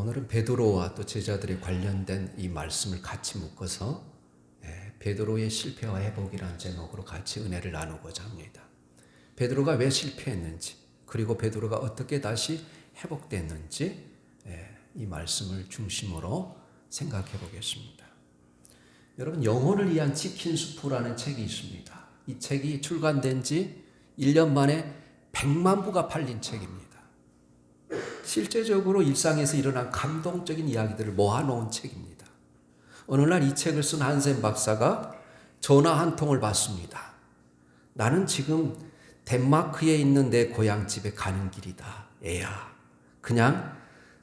오늘은 베드로와 또 제자들의 관련된 이 말씀을 같이 묶어서 예, 베드로의 실패와 회복이라는 제목으로 같이 은혜를 나누고자 합니다. 베드로가 왜 실패했는지 그리고 베드로가 어떻게 다시 회복됐는지 예, 이 말씀을 중심으로 생각해 보겠습니다. 여러분 영혼을 위한 치킨 수프라는 책이 있습니다. 이 책이 출간된 지 1년 만에 100만 부가 팔린 책입니다. 실제적으로 일상에서 일어난 감동적인 이야기들을 모아놓은 책입니다. 어느 날 이 책을 쓴 한센 박사가 전화 한 통을 받습니다. 나는 지금 덴마크에 있는 내 고향집에 가는 길이다. 애야. 그냥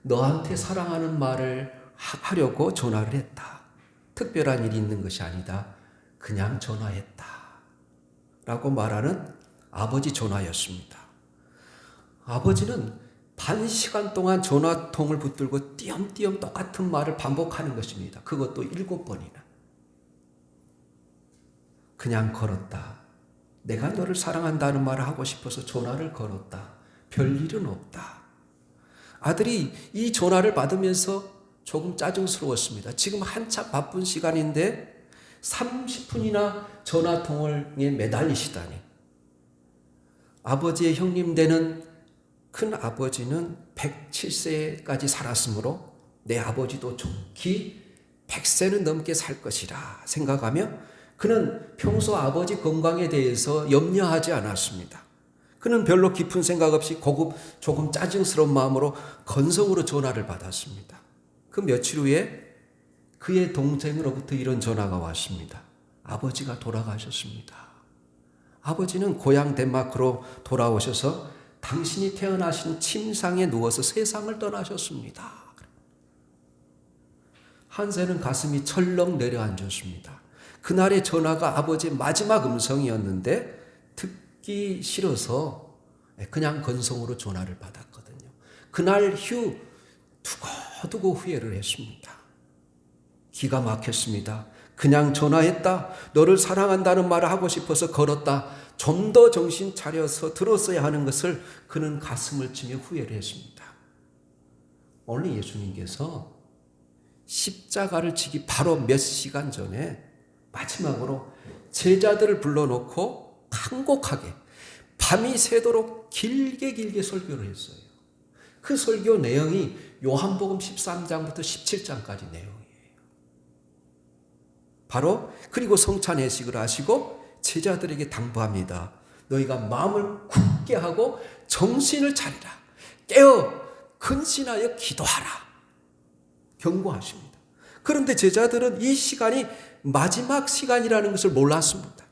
너한테 사랑하는 말을 하려고 전화를 했다. 특별한 일이 있는 것이 아니다. 그냥 전화했다. 라고 말하는 아버지 전화였습니다. 아버지는 반 시간 동안 전화통을 붙들고 띄엄띄엄 똑같은 말을 반복하는 것입니다. 그것도 일곱 번이나. 그냥 걸었다. 내가 너를 사랑한다는 말을 하고 싶어서 전화를 걸었다. 별 일은 없다. 아들이 이 전화를 받으면서 조금 짜증스러웠습니다. 지금 한참 바쁜 시간인데 30분이나 전화통에 매달리시다니. 아버지의 형님 되는 큰 아버지는 107세까지 살았으므로 내 아버지도 좋기 100세는 넘게 살 것이라 생각하며 그는 평소 아버지 건강에 대해서 염려하지 않았습니다. 그는 별로 깊은 생각 없이 고급 조금 짜증스러운 마음으로 건성으로 전화를 받았습니다. 그 며칠 후에 그의 동생으로부터 이런 전화가 왔습니다. 아버지가 돌아가셨습니다. 아버지는 고향 덴마크로 돌아오셔서 당신이 태어나신 침상에 누워서 세상을 떠나셨습니다. 한세는 가슴이 철렁 내려앉았습니다. 그날의 전화가 아버지의 마지막 음성이었는데 듣기 싫어서 그냥 건성으로 전화를 받았거든요. 그날 후 두고두고 후회를 했습니다. 기가 막혔습니다. 그냥 전화했다. 너를 사랑한다는 말을 하고 싶어서 걸었다. 좀 더 정신 차려서 들었어야 하는 것을 그는 가슴을 치며 후회를 했습니다. 오늘 예수님께서 십자가를 지기 바로 몇 시간 전에 마지막으로 제자들을 불러놓고 간곡하게 밤이 새도록 길게 길게 설교를 했어요. 그 설교 내용이 요한복음 13장부터 17장까지 내용이에요. 바로 그리고 성찬 예식을 하시고 제자들에게 당부합니다. 너희가 마음을 굳게 하고 정신을 차리라. 깨어 근신하여 기도하라. 경고하십니다. 그런데 제자들은 이 시간이 마지막 시간이라는 것을 몰랐습니다.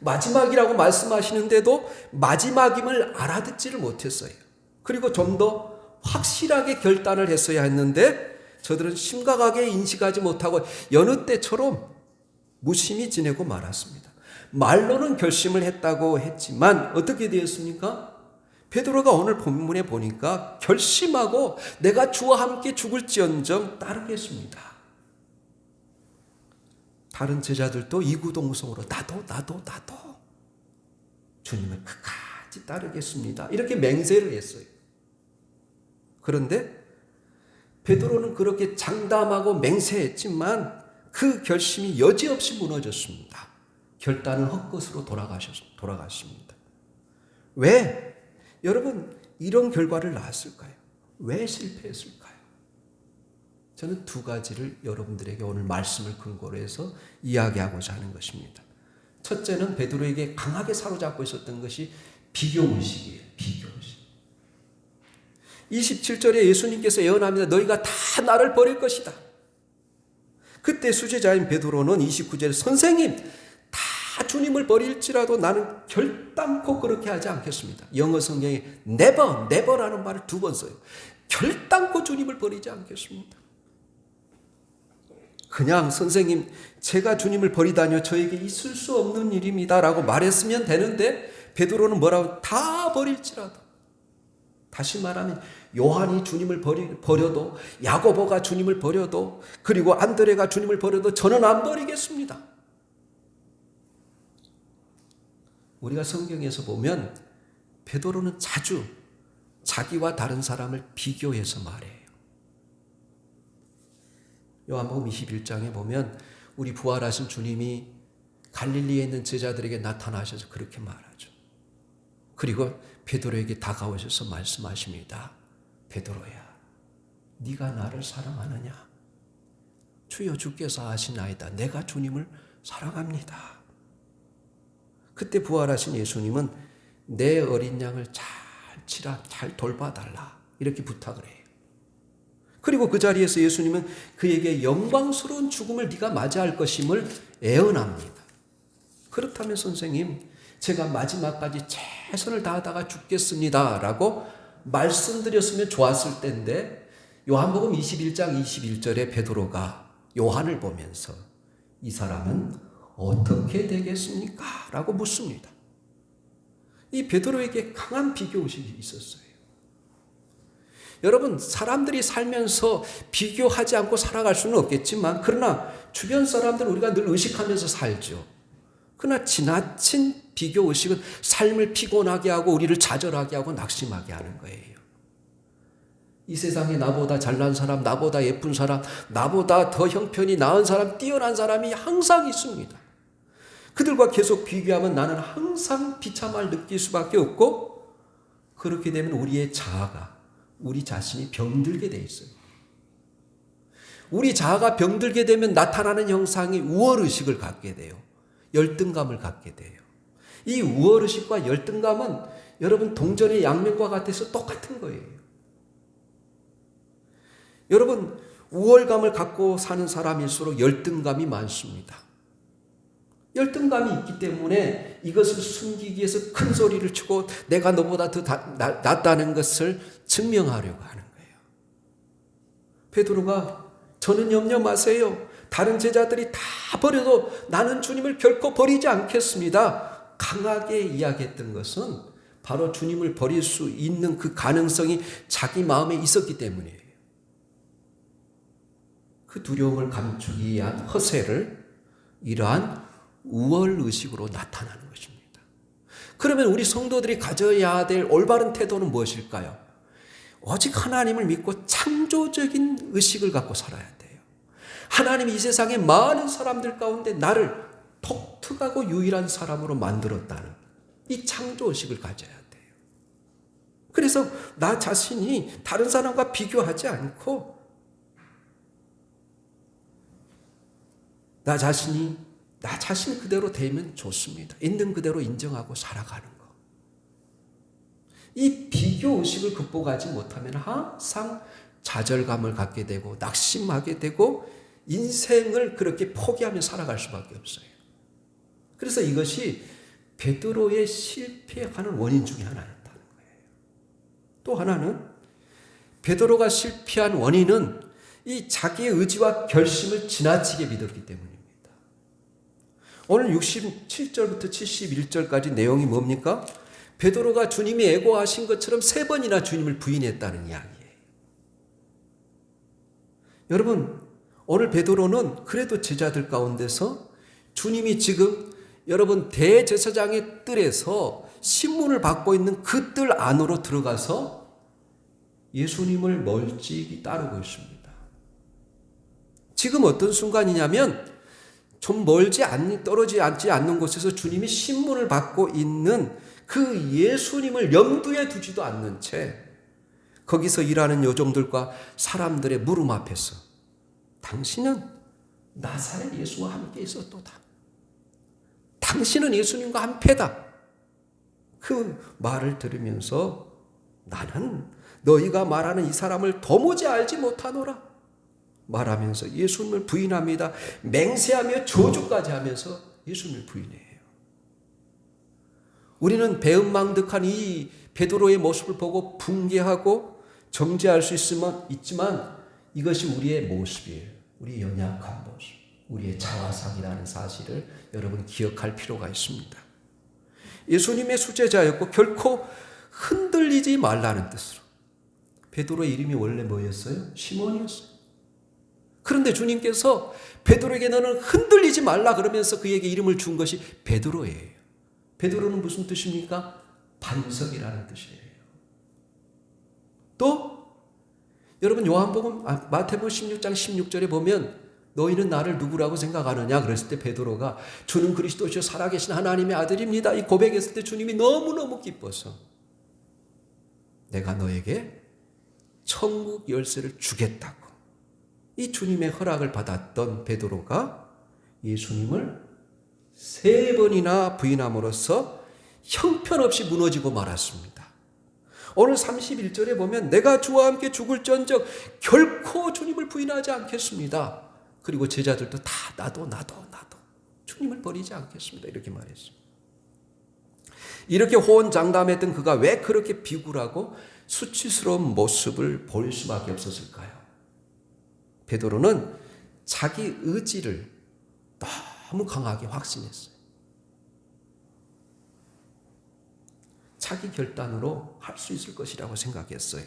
마지막이라고 말씀하시는데도 마지막임을 알아듣지를 못했어요. 그리고 좀 더 확실하게 결단을 했어야 했는데 저들은 심각하게 인식하지 못하고 여느 때처럼 무심히 지내고 말았습니다. 말로는 결심을 했다고 했지만 어떻게 되었습니까? 베드로가 오늘 본문에 보니까 결심하고 내가 주와 함께 죽을지언정 따르겠습니다. 다른 제자들도 이구동성으로 나도 나도 나도 주님을 끝까지 따르겠습니다. 이렇게 맹세를 했어요. 그런데 베드로는 그렇게 장담하고 맹세했지만 그 결심이 여지없이 무너졌습니다. 결단은 헛것으로 돌아가셨, 돌아갔습니다. 왜? 여러분, 이런 결과를 낳았을까요? 왜 실패했을까요? 저는 두 가지를 여러분들에게 오늘 말씀을 근거로 해서 이야기하고자 하는 것입니다. 첫째는 베드로에게 강하게 사로잡고 있었던 것이 비교의식이에요. 비교의식. 27절에 예수님께서 예언합니다. 너희가 다 나를 버릴 것이다. 그때 수제자인 베드로는 29절에 선생님 다 주님을 버릴지라도 나는 결단코 그렇게 하지 않겠습니다. 영어 성경에 never, never라는 말을 두 번 써요. 결단코 주님을 버리지 않겠습니다. 그냥 선생님 제가 주님을 버리다니요 저에게 있을 수 없는 일입니다라고 말했으면 되는데 베드로는 뭐라고 다 버릴지라도 다시 말하면 요한이 주님을 버리, 버려도 야고보가 주님을 버려도 그리고 안드레가 주님을 버려도 저는 안 버리겠습니다. 우리가 성경에서 보면 베드로는 자주 자기와 다른 사람을 비교해서 말해요. 요한복음 21장에 보면 우리 부활하신 주님이 갈릴리에 있는 제자들에게 나타나셔서 그렇게 말하죠. 그리고 베드로에게 다가오셔서 말씀하십니다. 베드로야, 네가 나를 사랑하느냐? 주여 주께서 아시나이다. 내가 주님을 사랑합니다. 그때 부활하신 예수님은 내 어린 양을 잘 치라, 잘 돌봐달라. 이렇게 부탁을 해요. 그리고 그 자리에서 예수님은 그에게 영광스러운 죽음을 네가 맞이할 것임을 애언합니다. 그렇다면 선생님, 제가 마지막까지 최선을 다하다가 죽겠습니다라고 말씀드렸으면 좋았을 텐데 요한복음 21장 21절에 베드로가 요한을 보면서 이 사람은 어떻게 되겠습니까? 라고 묻습니다. 이 베드로에게 강한 비교 의식이 있었어요. 여러분, 사람들이 살면서 비교하지 않고 살아갈 수는 없겠지만, 그러나 주변 사람들은 우리가 늘 의식하면서 살죠. 그러나 지나친 비교 의식은 삶을 피곤하게 하고 우리를 좌절하게 하고 낙심하게 하는 거예요. 이 세상에 나보다 잘난 사람, 나보다 예쁜 사람, 나보다 더 형편이 나은 사람, 뛰어난 사람이 항상 있습니다. 그들과 계속 비교하면 나는 항상 비참함을 느낄 수밖에 없고 그렇게 되면 우리의 자아가 우리 자신이 병들게 돼 있어요. 우리 자아가 병들게 되면 나타나는 형상이 우월 의식을 갖게 돼요. 열등감을 갖게 돼요. 이 우월 의식과 열등감은 여러분 동전의 양면과 같아서 똑같은 거예요. 여러분 우월감을 갖고 사는 사람일수록 열등감이 많습니다. 열등감이 있기 때문에 이것을 숨기기 위해서 큰 소리를 치고 내가 너보다 더 낫다는 것을 증명하려고 하는 거예요. 베드로가 저는 염려 마세요. 다른 제자들이 다 버려도 나는 주님을 결코 버리지 않겠습니다. 강하게 이야기했던 것은 바로 주님을 버릴 수 있는 그 가능성이 자기 마음에 있었기 때문이에요. 그 두려움을 감추기 위한 허세를 이러한 우월 의식으로 나타나는 것입니다. 그러면 우리 성도들이 가져야 될 올바른 태도는 무엇일까요? 오직 하나님을 믿고 창조적인 의식을 갖고 살아야 돼요. 하나님이 이 세상의 많은 사람들 가운데 나를 독특하고 유일한 사람으로 만들었다는 이 창조 의식을 가져야 돼요. 그래서 나 자신이 다른 사람과 비교하지 않고 나 자신이 나 자신 그대로 되면 좋습니다. 있는 그대로 인정하고 살아가는 거. 이 비교 의식을 극복하지 못하면 항상 좌절감을 갖게 되고 낙심하게 되고 인생을 그렇게 포기하며 살아갈 수밖에 없어요. 그래서 이것이 베드로의 실패하는 원인 중에 하나였다는 거예요. 또 하나는 베드로가 실패한 원인은 이 자기의 의지와 결심을 지나치게 믿었기 때문입니다. 오늘 67절부터 71절까지 내용이 뭡니까? 베드로가 주님이 애고하신 것처럼 세 번이나 주님을 부인했다는 이야기예요. 여러분, 오늘 베드로는 그래도 제자들 가운데서 주님이 지금 여러분 대제사장의 뜰에서 신문을 받고 있는 그 뜰 안으로 들어가서 예수님을 멀찍이 따르고 있습니다. 지금 어떤 순간이냐면 좀 멀지 않, 떨어지지 않지 않는 곳에서 주님이 신문을 받고 있는 그 예수님을 염두에 두지도 않는 채 거기서 일하는 요정들과 사람들의 물음 앞에서 당신은 나사렛 예수와 함께 있었도다. 당신은 예수님과 한패다. 그 말을 들으면서 나는 너희가 말하는 이 사람을 도무지 알지 못하노라. 말하면서 예수님을 부인합니다. 맹세하며 저주까지 하면서 예수님을 부인해요. 우리는 배은망덕한 이 베드로의 모습을 보고 붕괴하고 정죄할 수 있으면 있지만 이것이 우리의 모습이에요. 우리 연약한 모습, 우리의 자화상이라는 사실을 여러분 기억할 필요가 있습니다. 예수님의 수제자였고 결코 흔들리지 말라는 뜻으로 베드로의 이름이 원래 뭐였어요? 시몬이었어요. 그런데 주님께서 베드로에게 너는 흔들리지 말라 그러면서 그에게 이름을 준 것이 베드로예요. 베드로는 무슨 뜻입니까? 반석이라는 뜻이에요. 또 여러분 요한복음 아, 마태복음 16장 16절에 보면 너희는 나를 누구라고 생각하느냐? 그랬을 때 베드로가 주는 그리스도시요 살아계신 하나님의 아들입니다. 이 고백했을 때 주님이 너무너무 기뻐서 내가 너에게 천국 열쇠를 주겠다고 이 주님의 허락을 받았던 베드로가 예수님을 세 번이나 부인함으로써 형편없이 무너지고 말았습니다. 오늘 31절에 보면 내가 주와 함께 죽을 전적 결코 주님을 부인하지 않겠습니다. 그리고 제자들도 다 나도 나도 나도 주님을 버리지 않겠습니다. 이렇게 말했습니다. 이렇게 호언장담했던 그가 왜 그렇게 비굴하고 수치스러운 모습을 보일 수밖에 없었을까요? 베드로는 자기 의지를 너무 강하게 확신했어요. 자기 결단으로 할 수 있을 것이라고 생각했어요.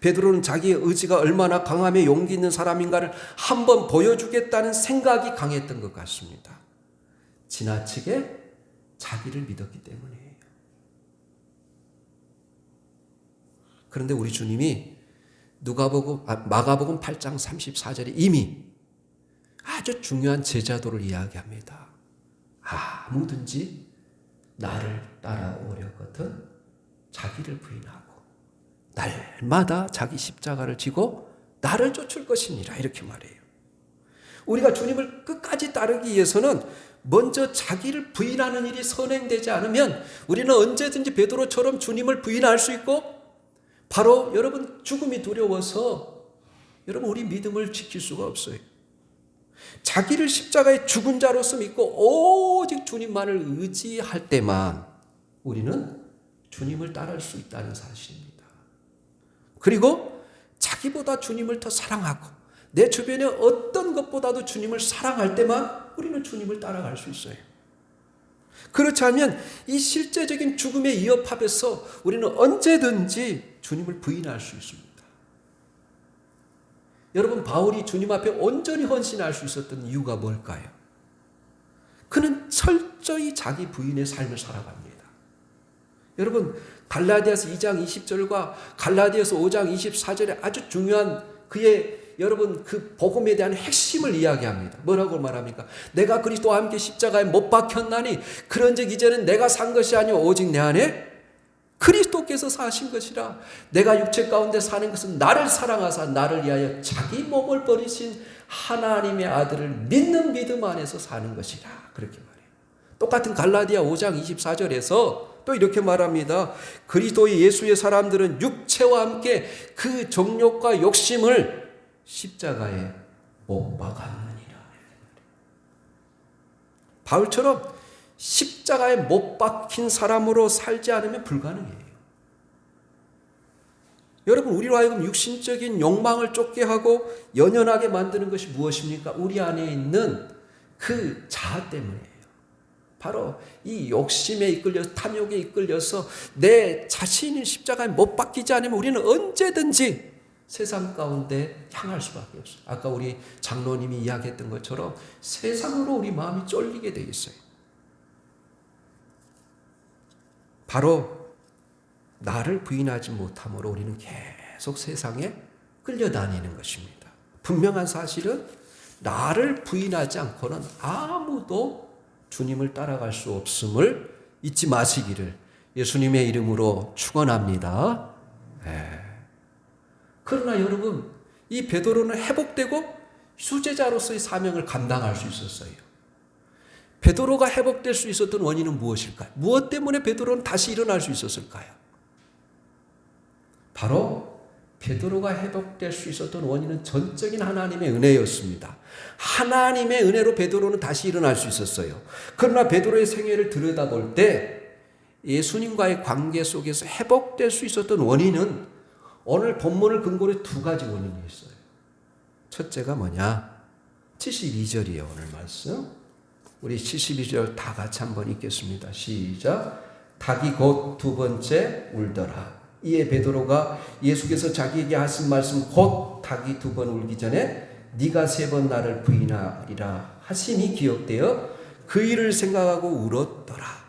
베드로는 자기의 의지가 얼마나 강하며 용기 있는 사람인가를 한번 보여주겠다는 생각이 강했던 것 같습니다. 지나치게 자기를 믿었기 때문이에요. 그런데 우리 주님이 누가복음 아, 마가복음 8장 34절에 이미 아주 중요한 제자도를 이야기합니다. 아무든지 나를 따라오려거든 자기를 부인하고 날마다 자기 십자가를 지고 나를 쫓을 것이니라 이렇게 말해요. 우리가 주님을 끝까지 따르기 위해서는 먼저 자기를 부인하는 일이 선행되지 않으면 우리는 언제든지 베드로처럼 주님을 부인할 수 있고 바로 여러분 죽음이 두려워서 여러분 우리 믿음을 지킬 수가 없어요. 자기를 십자가의 죽은 자로서 믿고 오직 주님만을 의지할 때만 우리는 주님을 따를 수 있다는 사실입니다. 그리고 자기보다 주님을 더 사랑하고 내 주변에 어떤 것보다도 주님을 사랑할 때만 우리는 주님을 따라갈 수 있어요. 그렇지 않으면 이 실제적인 죽음의 위협합에서 우리는 언제든지 주님을 부인할 수 있습니다. 여러분 바울이 주님 앞에 온전히 헌신할 수 있었던 이유가 뭘까요? 그는 철저히 자기 부인의 삶을 살아갑니다. 여러분 갈라디아서 2장 20절과 갈라디아서 5장 24절에 아주 중요한 그의 여러분 그 복음에 대한 핵심을 이야기합니다. 뭐라고 말합니까? 내가 그리스도와 함께 십자가에 못 박혔나니 그런즉 이제는 내가 산 것이 아니오 오직 내 안에 그리스도께서 사신 것이라 내가 육체 가운데 사는 것은 나를 사랑하사 나를 위하여 자기 몸을 버리신 하나님의 아들을 믿는 믿음 안에서 사는 것이라 그렇게 말해요. 똑같은 갈라디아 5장 24절에서 또 이렇게 말합니다. 그리스도의 예수의 사람들은 육체와 함께 그 정욕과 욕심을 십자가에 못 박았느니라. 바울처럼 십자가에 못 박힌 사람으로 살지 않으면 불가능해요. 여러분, 우리로 하여금 육신적인 욕망을 쫓게 하고 연연하게 만드는 것이 무엇입니까? 우리 안에 있는 그 자아 때문이에요. 바로 이 욕심에 이끌려서 탐욕에 이끌려서 내 자신이 십자가에 못 박히지 않으면 우리는 언제든지 세상 가운데 향할 수밖에 없어요. 아까 우리 장로님이 이야기했던 것처럼 세상으로 우리 마음이 쫄리게 돼 있어요. 바로 나를 부인하지 못함으로 우리는 계속 세상에 끌려다니는 것입니다. 분명한 사실은 나를 부인하지 않고는 아무도 주님을 따라갈 수 없음을 잊지 마시기를 예수님의 이름으로 축원합니다. 네. 그러나 여러분 이 베드로는 회복되고 수제자로서의 사명을 감당할 수 있었어요. 베드로가 회복될 수 있었던 원인은 무엇일까요? 무엇 때문에 베드로는 다시 일어날 수 있었을까요? 바로 베드로가 회복될 수 있었던 원인은 전적인 하나님의 은혜였습니다. 하나님의 은혜로 베드로는 다시 일어날 수 있었어요. 그러나 베드로의 생애를 들여다볼 때 예수님과의 관계 속에서 회복될 수 있었던 원인은 오늘 본문을 근거로 두 가지 원인이 있어요. 첫째가 뭐냐? 72절이에요, 오늘 말씀. 우리 72절 다 같이 한번 읽겠습니다. 시작. 닭이 곧 두 번째 울더라. 이에 베드로가 예수께서 자기에게 하신 말씀 곧 닭이 두 번 울기 전에 네가 세 번 나를 부인하리라 하심이 기억되어 그 일을 생각하고 울었더라.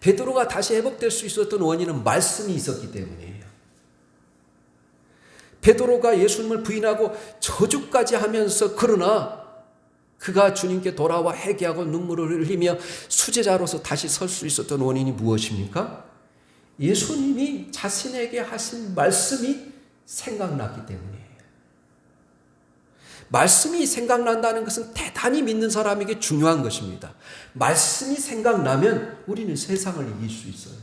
베드로가 다시 회복될 수 있었던 원인은 말씀이 있었기 때문이에요. 베드로가 예수님을 부인하고 저주까지 하면서 그러나 그가 주님께 돌아와 회개하고 눈물을 흘리며 수제자로서 다시 설 수 있었던 원인이 무엇입니까? 예수님이 자신에게 하신 말씀이 생각났기 때문이에요. 말씀이 생각난다는 것은 대단히 믿는 사람에게 중요한 것입니다. 말씀이 생각나면 우리는 세상을 이길 수 있어요.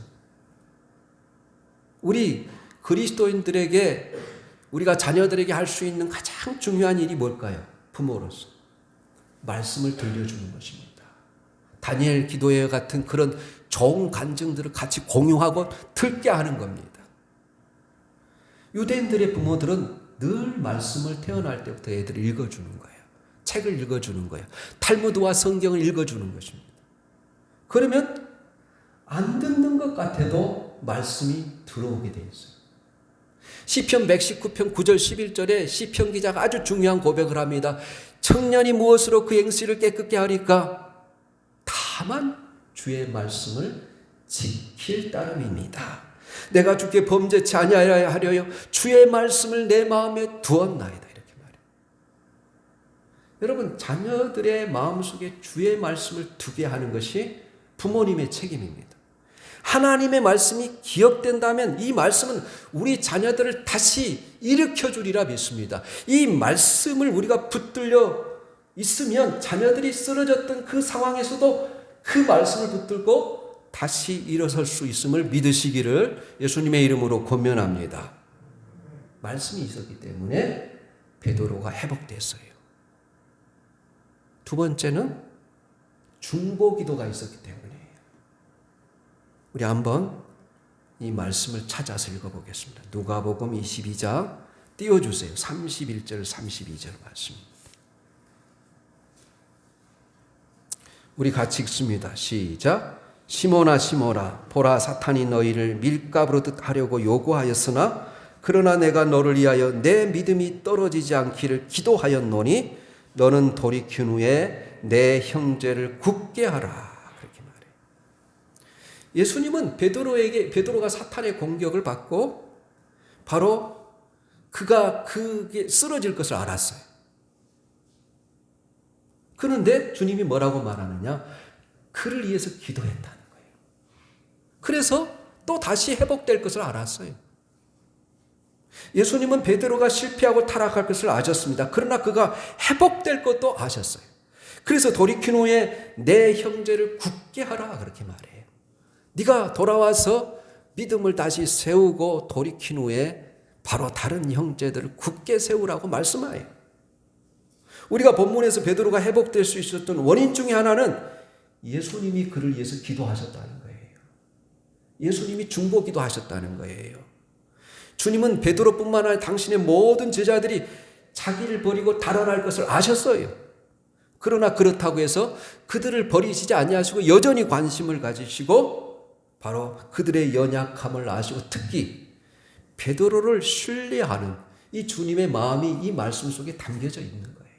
우리 그리스도인들에게 우리가 자녀들에게 할 수 있는 가장 중요한 일이 뭘까요? 부모로서 말씀을 들려주는 것입니다. 다니엘 기도회 같은 그런 좋은 간증들을 같이 공유하고 듣게 하는 겁니다. 유대인들의 부모들은 늘 말씀을 태어날 때부터 애들을 읽어주는 거예요. 책을 읽어주는 거예요. 탈무드와 성경을 읽어주는 것입니다. 그러면 안 듣는 것 같아도 말씀이 들어오게 돼 있어요. 시편 119편 9절 11절에 시편 기자가 아주 중요한 고백을 합니다. 청년이 무엇으로 그 행실을 깨끗게 하리까? 다만 주의 말씀을 지킬 따름입니다. 내가 주께 범죄치 아니하려 하려요. 주의 말씀을 내 마음에 두었나이다. 이렇게 말해요. 여러분, 자녀들의 마음속에 주의 말씀을 두게 하는 것이 부모님의 책임입니다. 하나님의 말씀이 기억된다면 이 말씀은 우리 자녀들을 다시 일으켜 주리라 믿습니다. 이 말씀을 우리가 붙들려 있으면 자녀들이 쓰러졌던 그 상황에서도 그 말씀을 붙들고 다시 일어설 수 있음을 믿으시기를 예수님의 이름으로 권면합니다. 말씀이 있었기 때문에 베드로가 회복됐어요. 두 번째는 중보 기도가 있었기 때문에 우리 한번 이 말씀을 찾아서 읽어보겠습니다. 누가복음 22장 띄워주세요. 31절 32절 말씀. 우리 같이 읽습니다. 시작. 시모나 시모나 보라 사탄이 너희를 밀가부로 하려고 요구하였으나 그러나 내가 너를 위하여 내 믿음이 떨어지지 않기를 기도하였노니 너는 돌이킨 후에 내 형제를 굳게 하라. 예수님은 베드로에게 베드로가 사탄의 공격을 받고 바로 그가 그게 쓰러질 것을 알았어요. 그런데 주님이 뭐라고 말하느냐? 그를 위해서 기도했다는 거예요. 그래서 또 다시 회복될 것을 알았어요. 예수님은 베드로가 실패하고 타락할 것을 아셨습니다. 그러나 그가 회복될 것도 아셨어요. 그래서 돌이킨 후에 내 형제를 굳게 하라 그렇게 말해요. 네가 돌아와서 믿음을 다시 세우고 돌이킨 후에 바로 다른 형제들을 굳게 세우라고 말씀하여 우리가 본문에서 베드로가 회복될 수 있었던 원인 중에 하나는 예수님이 그를 위해서 기도하셨다는 거예요. 예수님이 중보 기도하셨다는 거예요. 주님은 베드로뿐만 아니라 당신의 모든 제자들이 자기를 버리고 달아날 것을 아셨어요. 그러나 그렇다고 해서 그들을 버리시지 아니하시고 여전히 관심을 가지시고 바로 그들의 연약함을 아시고 특히 베드로를 신뢰하는 이 주님의 마음이 이 말씀 속에 담겨져 있는 거예요.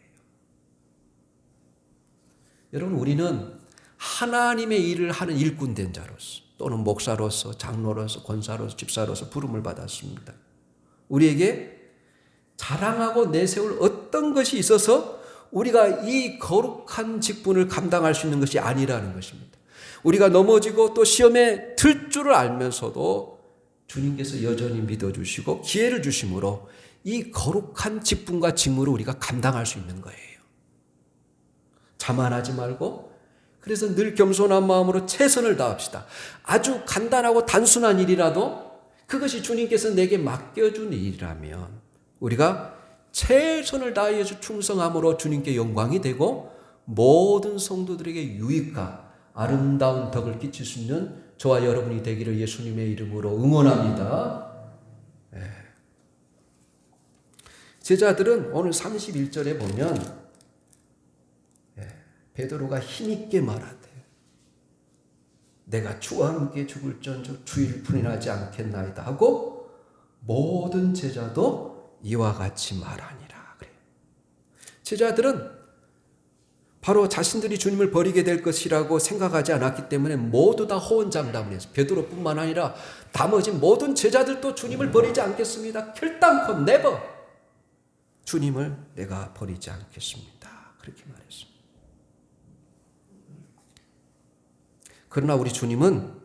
여러분 우리는 하나님의 일을 하는 일꾼 된 자로서 또는 목사로서 장로로서 권사로서 집사로서 부름을 받았습니다. 우리에게 자랑하고 내세울 어떤 것이 있어서 우리가 이 거룩한 직분을 감당할 수 있는 것이 아니라는 것입니다. 우리가 넘어지고 또 시험에 들 줄을 알면서도 주님께서 여전히 믿어주시고 기회를 주심으로 이 거룩한 직분과 직무를 우리가 감당할 수 있는 거예요. 자만하지 말고 그래서 늘 겸손한 마음으로 최선을 다합시다. 아주 간단하고 단순한 일이라도 그것이 주님께서 내게 맡겨준 일이라면 우리가 최선을 다해서 충성함으로 주님께 영광이 되고 모든 성도들에게 유익과 아름다운 덕을 끼칠 수 있는 저와 여러분이 되기를 예수님의 이름으로 응원합니다. 네. 제자들은 오늘 31절에 보면 네. 베드로가 힘있게 말하되 내가 주와 함께 죽을 전적 주일 분이하지 않겠나이다 하고 모든 제자도 이와 같이 말하니라 그래. 제자들은 바로 자신들이 주님을 버리게 될 것이라고 생각하지 않았기 때문에 모두 다 호언장담을 했어요. 베드로뿐만 아니라 나머지 모든 제자들도 주님을 버리지 않겠습니다. 결단코 네버. 주님을 내가 버리지 않겠습니다. 그렇게 말했습니다. 그러나 우리 주님은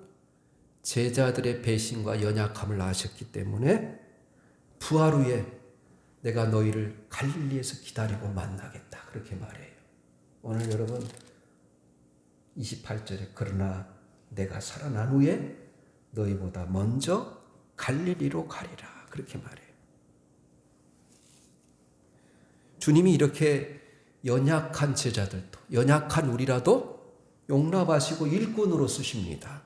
제자들의 배신과 연약함을 아셨기 때문에 부활 후에 내가 너희를 갈릴리에서 기다리고 만나겠다. 그렇게 말해요. 오늘 여러분 28절에 그러나 내가 살아난 후에 너희보다 먼저 갈릴리로 가리라. 그렇게 말해요. 주님이 이렇게 연약한 제자들도 연약한 우리라도 용납하시고 일꾼으로 쓰십니다.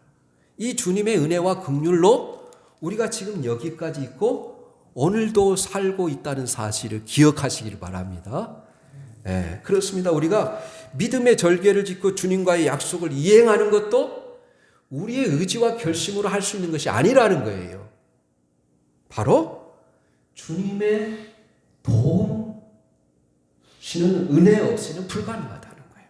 이 주님의 은혜와 긍휼로 우리가 지금 여기까지 있고 오늘도 살고 있다는 사실을 기억하시길 바랍니다. 예, 그렇습니다. 우리가 믿음의 절개를 짓고 주님과의 약속을 이행하는 것도 우리의 의지와 결심으로 할 수 있는 것이 아니라는 거예요. 바로 주님의 도움 시는 은혜 없이는 불가능하다는 거예요.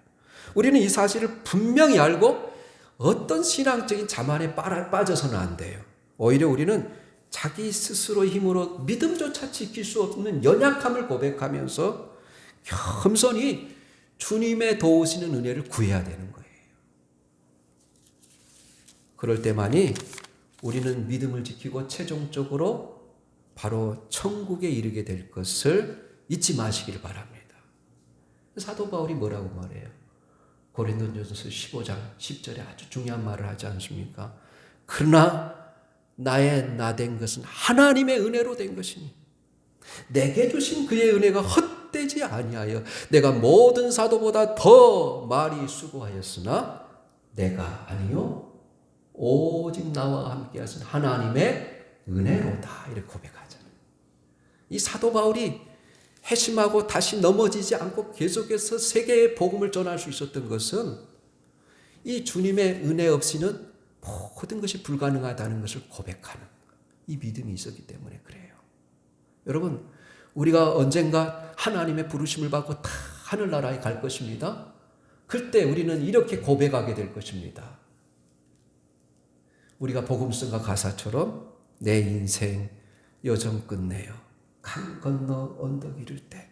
우리는 이 사실을 분명히 알고 어떤 신앙적인 자만에 빠져서는 안 돼요. 오히려 우리는 자기 스스로 힘으로 믿음조차 지킬 수 없는 연약함을 고백하면서 겸손히 주님의 도우시는 은혜를 구해야 되는 거예요. 그럴 때만이 우리는 믿음을 지키고 최종적으로 바로 천국에 이르게 될 것을 잊지 마시길 바랍니다. 사도 바울이 뭐라고 말해요? 고린도전서 15장 10절에 아주 중요한 말을 하지 않습니까? 그러나 나의 나 된 것은 하나님의 은혜로 된 것이니 내게 주신 그의 은혜가 헛 되지 아니하여 내가 모든 사도보다 더 많이 수고하였으나 내가 아니요 오직 나와 함께 하신 하나님의 은혜로다 이렇게 고백하잖아요. 이 사도 바울이 회심하고 다시 넘어지지 않고 계속해서 세계의 복음을 전할 수 있었던 것은 이 주님의 은혜 없이는 모든 것이 불가능하다는 것을 고백하는 이 믿음이 있었기 때문에 그래요. 여러분, 우리가 언젠가 하나님의 부르심을 받고 다 하늘나라에 갈 것입니다. 그때 우리는 이렇게 고백하게 될 것입니다. 우리가 복음성과 가사처럼 내 인생 여정 끝내요. 강 건너 언덕 이를 때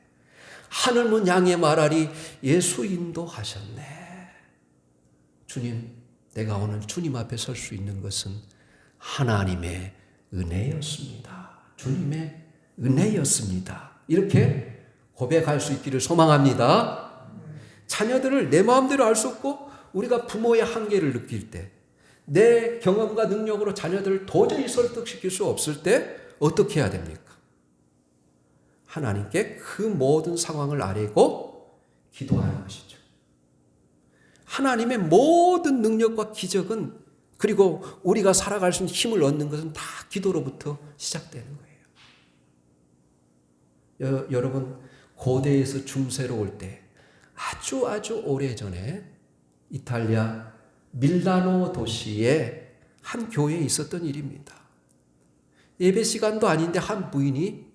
하늘문 양의 말하리 예수 인도하셨네. 주님, 내가 오늘 주님 앞에 설 수 있는 것은 하나님의 은혜였습니다. 주님의 은혜였습니다. 이렇게 고백할 수 있기를 소망합니다. 자녀들을 내 마음대로 알 수 없고 우리가 부모의 한계를 느낄 때, 내 경험과 능력으로 자녀들을 도저히 설득시킬 수 없을 때 어떻게 해야 됩니까? 하나님께 그 모든 상황을 아뢰고 기도하는 것이죠. 하나님의 모든 능력과 기적은 그리고 우리가 살아갈 수 있는 힘을 얻는 것은 다 기도로부터 시작되는 거예요. 여, 여러분 고대에서 중세로 올 때 아주 아주 오래 전에 이탈리아 밀라노 도시에 한 교회에 있었던 일입니다. 예배 시간도 아닌데 한 부인이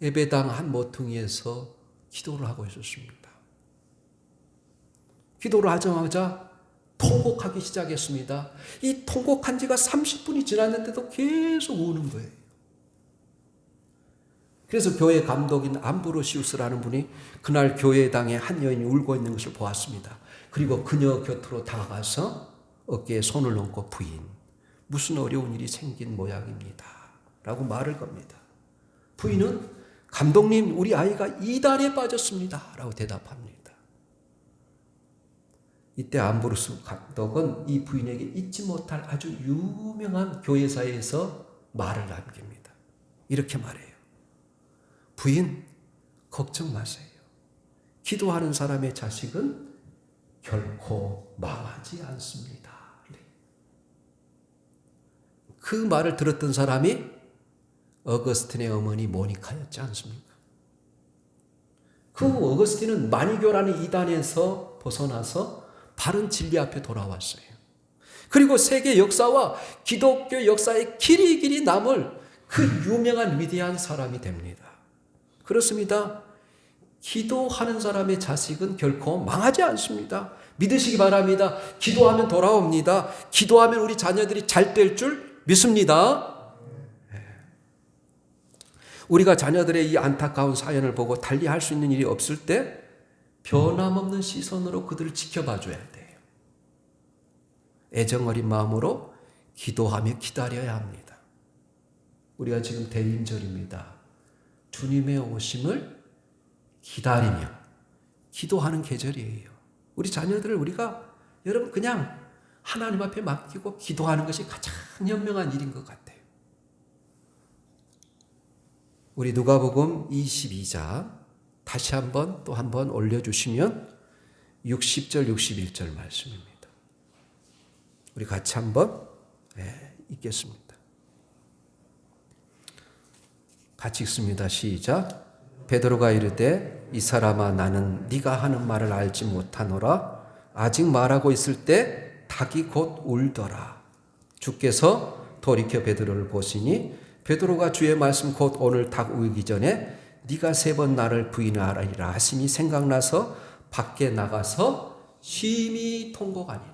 예배당 한 모퉁이에서 기도를 하고 있었습니다. 기도를 하자마자 통곡하기 시작했습니다. 이 통곡한 지가 30분이 지났는데도 계속 우는 거예요. 그래서 교회 감독인 암브로시우스라는 분이 그날 교회당에 한 여인이 울고 있는 것을 보았습니다. 그리고 그녀 곁으로 다가가서 어깨에 손을 얹고 부인, 무슨 어려운 일이 생긴 모양입니다. 라고 말을 겁니다. 부인은 감독님, 우리 아이가 이단에 빠졌습니다. 라고 대답합니다. 이때 암브로스 감독은 이 부인에게 잊지 못할 아주 유명한 교회사에서 말을 남깁니다. 이렇게 말해요. 부인, 걱정 마세요. 기도하는 사람의 자식은 결코 망하지 않습니다. 그 말을 들었던 사람이 어거스틴의 어머니 모니카였지 않습니까? 그 어거스틴은 마니교라는 이단에서 벗어나서 바른 진리 앞에 돌아왔어요. 그리고 세계 역사와 기독교 역사의 길이 길이 남을 그 유명한 위대한 사람이 됩니다. 그렇습니다. 기도하는 사람의 자식은 결코 망하지 않습니다. 믿으시기 바랍니다. 기도하면 돌아옵니다. 기도하면 우리 자녀들이 잘 될 줄 믿습니다. 우리가 자녀들의 이 안타까운 사연을 보고 달리 할 수 있는 일이 없을 때 변함없는 시선으로 그들을 지켜봐 줘야 돼요. 애정 어린 마음으로 기도하며 기다려야 합니다. 우리가 지금 대인절입니다. 주님의 오심을 기다리며 기도하는 계절이에요. 우리 자녀들을 우리가 여러분 그냥 하나님 앞에 맡기고 기도하는 것이 가장 현명한 일인 것 같아요. 우리 누가복음 22장 다시 한번 또 한 번 올려 주시면 60절 61절 말씀입니다. 우리 같이 한번 예, 읽겠습니다. 같이 읽습니다. 시작. 베드로가 이르되 이 사람아 나는 네가 하는 말을 알지 못하노라 아직 말하고 있을 때 닭이 곧 울더라. 주께서 돌이켜 베드로를 보시니 베드로가 주의 말씀 곧 오늘 닭 울기 전에 네가 세 번 나를 부인하리라 하심이 생각나서 밖에 나가서 심히 통곡하니라.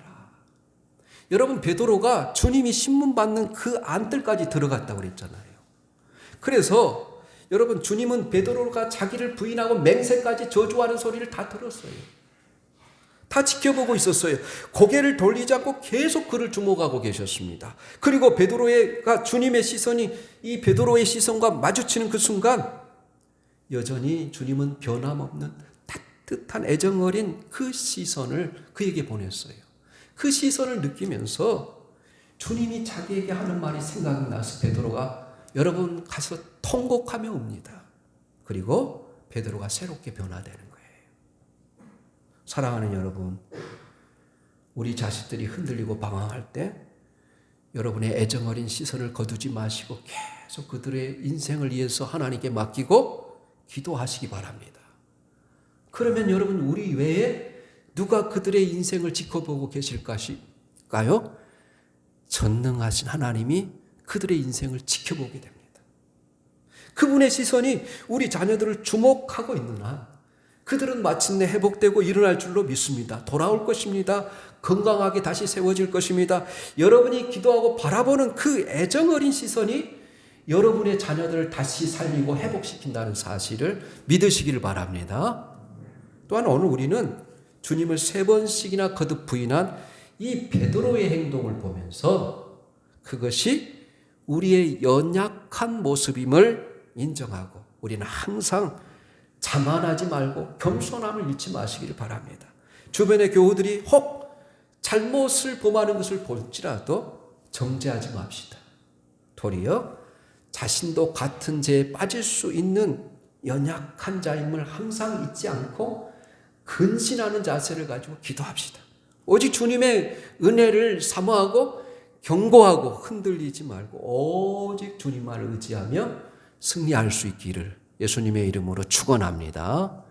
여러분 베드로가 주님이 신문 받는 그 안뜰까지 들어갔다고 그랬잖아요. 그래서 여러분 주님은 베드로가 자기를 부인하고 맹세까지 저주하는 소리를 다 들었어요. 다 지켜보고 있었어요. 고개를 돌리지 않고 계속 그를 주목하고 계셨습니다. 그리고 베드로가 주님의 시선이 이 베드로의 시선과 마주치는 그 순간 여전히 주님은 변함없는 따뜻한 애정 어린 그 시선을 그에게 보냈어요. 그 시선을 느끼면서 주님이 자기에게 하는 말이 생각이 나서 베드로가 여러분 가서 통곡하며 옵니다. 그리고 베드로가 새롭게 변화되는 거예요. 사랑하는 여러분, 우리 자식들이 흔들리고 방황할 때 여러분의 애정 어린 시선을 거두지 마시고 계속 그들의 인생을 위해서 하나님께 맡기고 기도하시기 바랍니다. 그러면 여러분 우리 외에 누가 그들의 인생을 지켜보고 계실까요? 전능하신 하나님이 그들의 인생을 지켜보게 됩니다. 그분의 시선이 우리 자녀들을 주목하고 있는 한 그들은 마침내 회복되고 일어날 줄로 믿습니다. 돌아올 것입니다. 건강하게 다시 세워질 것입니다. 여러분이 기도하고 바라보는 그 애정 어린 시선이 여러분의 자녀들을 다시 살리고 회복시킨다는 사실을 믿으시기를 바랍니다. 또한 오늘 우리는 주님을 세 번씩이나 거듭 부인한 이 베드로의 행동을 보면서 그것이 우리의 연약한 모습임을 인정하고 우리는 항상 자만하지 말고 겸손함을 잃지 마시기를 바랍니다. 주변의 교우들이 혹 잘못을 범하는 것을 볼지라도 정죄하지 맙시다. 도리어 자신도 같은 죄에 빠질 수 있는 연약한 자임을 항상 잊지 않고 근신하는 자세를 가지고 기도합시다. 오직 주님의 은혜를 사모하고 경고하고 흔들리지 말고 오직 주님만을 의지하며 승리할 수 있기를 예수님의 이름으로 축원합니다.